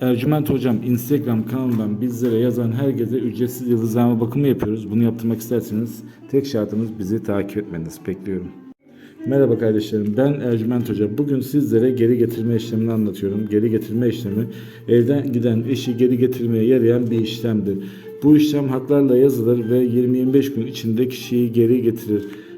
Ercüment Hocam Instagram kanalından bizlere yazan herkese ücretsiz yıldızlama bakımı yapıyoruz. Bunu yaptırmak isterseniz tek şartımız bizi takip etmeniz. Bekliyorum. Merhaba kardeşlerim ben Ercüment Hoca. Bugün sizlere geri getirme işlemini anlatıyorum. Geri getirme işlemi evden giden eşi geri getirmeye yarayan bir işlemdir. Bu işlem haklarla yazılır ve 20-25 gün içinde kişiyi geri getirir.